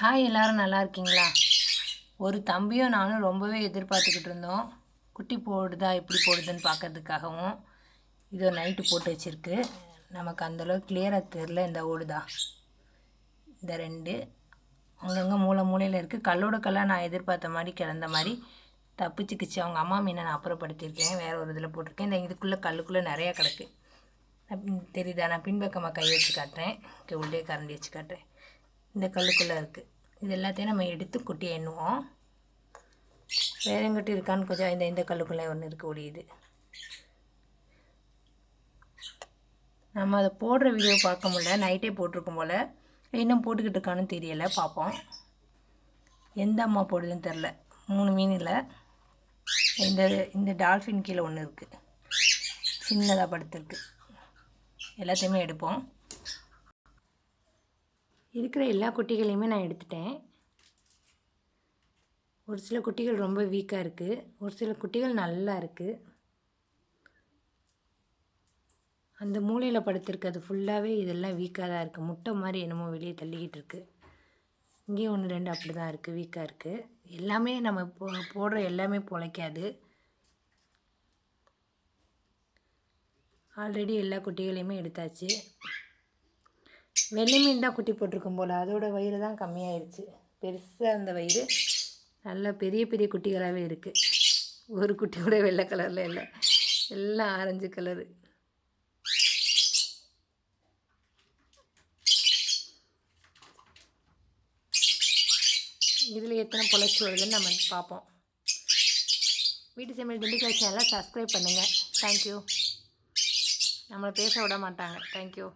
Hi எல்லாரும் நல்லா இருக்கீங்களா? ஒரு தம்பியும் நானும் ரொம்பவே எதிர்பார்த்துக்கிட்டு இருந்தோம். குட்டி போடுதா எப்படி போடுதுன்னு பார்க்கறதுக்காகவும். இதோ நைட்டு போட்டு வச்சுருக்கு. நமக்கு அந்தளவுக்கு கிளியராக தெரில இந்த ஓடுதா. இந்த ரெண்டு. அங்கங்கே மூளை மூலையில் இருக்குது கல்லோட கல்லாக நான் எதிர்பார்த்த மாதிரி கிடந்த மாதிரி தப்பிச்சுக்கிச்சு. அவங்க அம்மா மீனை நான் அப்புறப்படுத்தியிருக்கேன். வேறு ஒரு இதில் போட்டிருக்கேன். இந்த இதுக்குள்ளே கல்லுக்குள்ளே நிறையா கிடக்கு. தெரியுதா? நான் பின்பக்கமாக கை வச்சு காட்டுறேன். இங்கே உள்ளே கரண்டி வச்சு காட்டுறேன். இந்த கல்லுக்குள்ளே இருக்குது இது எல்லாத்தையும் நம்ம எடுத்து குட்டி எண்ணுவோம். வேற எங்கிட்ட இருக்கான்னு கொஞ்சம் இந்த இந்த கல்லுக்குள்ளே ஒன்று இருக்க முடியுது நம்ம அதை போடுற வீடியோ பார்க்க முடியல. நைட்டே போட்டிருக்கும் போல். இன்னும் போட்டுக்கிட்டு இருக்கான்னு தெரியலை. பார்ப்போம். எந்த அம்மா போடுதுன்னு தெரில மூணு மீன் இல்லை. இந்த இந்த டால்ஃபின் கீழே ஒன்று இருக்குது சின்னதாக படுத்துருக்கு. எல்லாத்தையுமே எடுப்போம். இருக்கிற எல்லா குட்டிகளையுமே நான் எடுத்துட்டேன். ஒரு சில குட்டிகள் ரொம்ப வீக்காக இருக்குது ஒரு சில குட்டிகள் நல்லா இருக்குது அந்த மூலையில் படுத்திருக்கிறது ஃபுல்லாகவே இதெல்லாம் வீக்காக தான் இருக்குது முட்டை மாதிரி என்னமோ வெளியே தள்ளிக்கிட்டு இருக்குது இங்கேயும் ஒன்று ரெண்டு அப்படி தான் இருக்குது வீக்காக இருக்குது எல்லாமே நம்ம போ போடுற எல்லாமே பொழைக்காது. ஆல்ரெடி எல்லா குட்டிகளையுமே எடுத்தாச்சு. வெள்ளை மீன் தான் குட்டி போட்டிருக்கும் போல். அதோட வயிறு தான் கம்மியாயிருச்சு. பெருசாக இருந்த வயிறு நல்ல பெரிய பெரிய குட்டிகளாகவே இருக்குது ஒரு குட்டி கூட வெள்ளை கலரில் இல்லை. எல்லாம் ஆரஞ்சு கலரு. இதில் எத்தனை பொழைச்சி வருதுன்னு நம்ம பார்ப்போம் வீட்டு சமையல் திண்டுக்கல் சேனலை சப்ஸ்கிரைப் பண்ணுங்கள் தேங்க்யூ நம்மளை பேச விட மாட்டாங்க. தேங்க்யூ